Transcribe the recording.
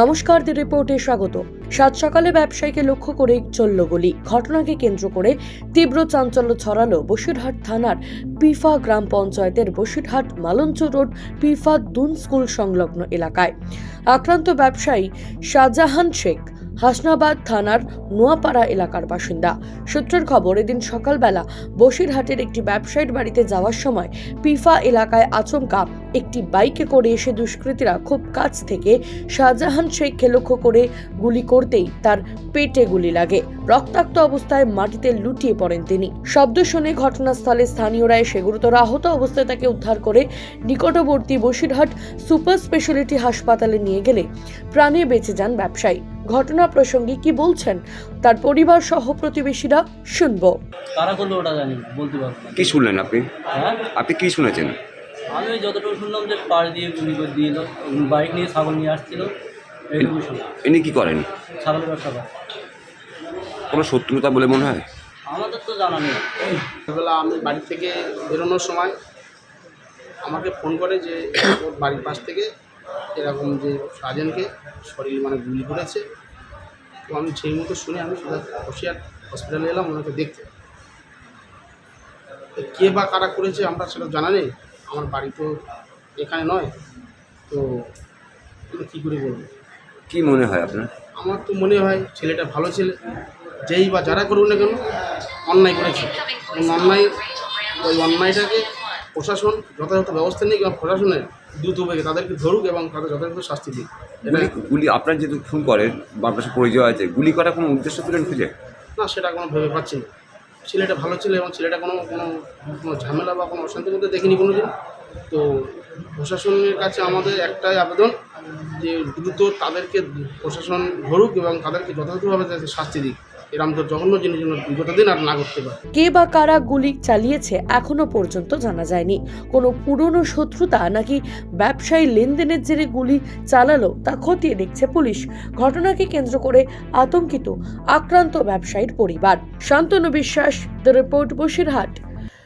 নমস্কার দি রিপোর্টে স্বাগত। সাত সকালে ব্যবসায়ীকে লক্ষ্য করে চলল গুলি। ঘটনাকে কেন্দ্র করে তীব্র চাঞ্চল্য ছড়ালো বসিরহাট থানার পিফা গ্রাম পঞ্চায়েতের বসিরহাট মালঞ্চ রোড, পিফা দুন স্কুল সংলগ্ন এলাকায়। আক্রান্ত ব্যবসায়ী শাহজাহান শেখ হাসনাবাদ থানার নোয়াপাড়া এলাকার বাসিন্দা। সূত্রের খবর, এদিন সকালবেলা বসিরহাটের একটি ব্যবসায়ীর বাড়িতে যাওয়ার সময় পিফা এলাকায় আচমকা একটি বাইকে করে এসে দুষ্কৃতীরা খুব কাছ থেকে শাহজাহান শেখকে লক্ষ্য করে গুলি করতেই তার পেটে গুলি লাগে। রক্তাক্ত অবস্থায় মাটিতে লুটিয়ে পড়েন তিনি। শব্দ শুনে ঘটনাস্থলে স্থানীয়রা এসে গুরুতর আহত অবস্থায় তাকে উদ্ধার করে নিকটবর্তী বসিরহাট সুপার স্পেশালিটি হাসপাতালে নিয়ে গেলে প্রাণে বেঁচে যান ব্যবসায়ী। ঘটনা প্রসঙ্গে কি বলছেন তার পরিবার সহ প্রতিবেশীরা শুনব। কারা করল ওটা জানি বলতে পারব না। কি শুনলেন আপনি? হ্যাঁ? আপনি কি শুনেছেন? আমি ওই যতটুকু শুনলাম যে পাড় দিয়ে গুলি করে দিয়ে এলো বাইক নিয়ে ছাগল নিয়ে আসছিল এইটুকু শুনলাম। ইনি কি করেন? ছাগলের ব্যবসা করে। কোনো শত্রুতা বলে মনে হয়? আমাদের তো জানা নেই। আমি বাড়ি থেকে বেরোনোর সময় আমাকে ফোন করে যে ওর বাড়ির পাশ থেকে এরকম যে সাজেনকে শরীর মানে গুলি করেছে। তো আমি সেই মতো শুনে আমি সোজা বসিয়ার হসপিটালে এলাম ওনাকে দেখতে। কে বা কারা করেছে আমরা সেটা জানা নেই আমার বাড়ি তো এখানে নয়। তো আমি কী করে বলব? কি মনে হয় আপনার? আমার তো মনে হয় ছেলেটা ভালো ছেলে যেই বা যারা করুক না কেন অন্যায় করেছে। অন্যায় ওই অন্যায়টাকে প্রশাসন যথাযথ ব্যবস্থা নিক এবং প্রশাসনের দ্রুত বেগে তাদেরকে ধরুক এবং তাদের যথাযথ শাস্তি দিক। এটা গুলি আপনার যেহেতু ফোন করেন বা আপনার সাথে পরিচয় আছে গুলি করার কোনো উদ্দেশ্য পেলেন খুঁজে? না সেটা কোনো ভেবে পাচ্ছি না। ছেলেটা ভালো ছিল এবং ছেলেটা কোনো কোনো কোনো ঝামেলা বা কোনো অশান্তির মধ্যে দেখিনি কোনো দিন তো প্রশাসনের কাছে আমাদের একটাই আবেদন যে দ্রুত তাদেরকে প্রশাসন ধরুক এবং তাদেরকে যথাযথভাবে শাস্তি দিক। কে বা কারা গুলি চালিয়েছে এখনও পর্যন্ত জানা যায়নি। কোনো পুরনো শত্রুতা নাকি ব্যবসায়ী লেনদেনের জেরে গুলি চালালো তা খতিয়ে দেখছে পুলিশ। ঘটনাকে কেন্দ্র করে আতঙ্কিত, আক্রান্ত ব্যবসায়ীর পরিবার। শান্তনু বিশ্বাস দ্য রিপোর্ট বসিরহাট।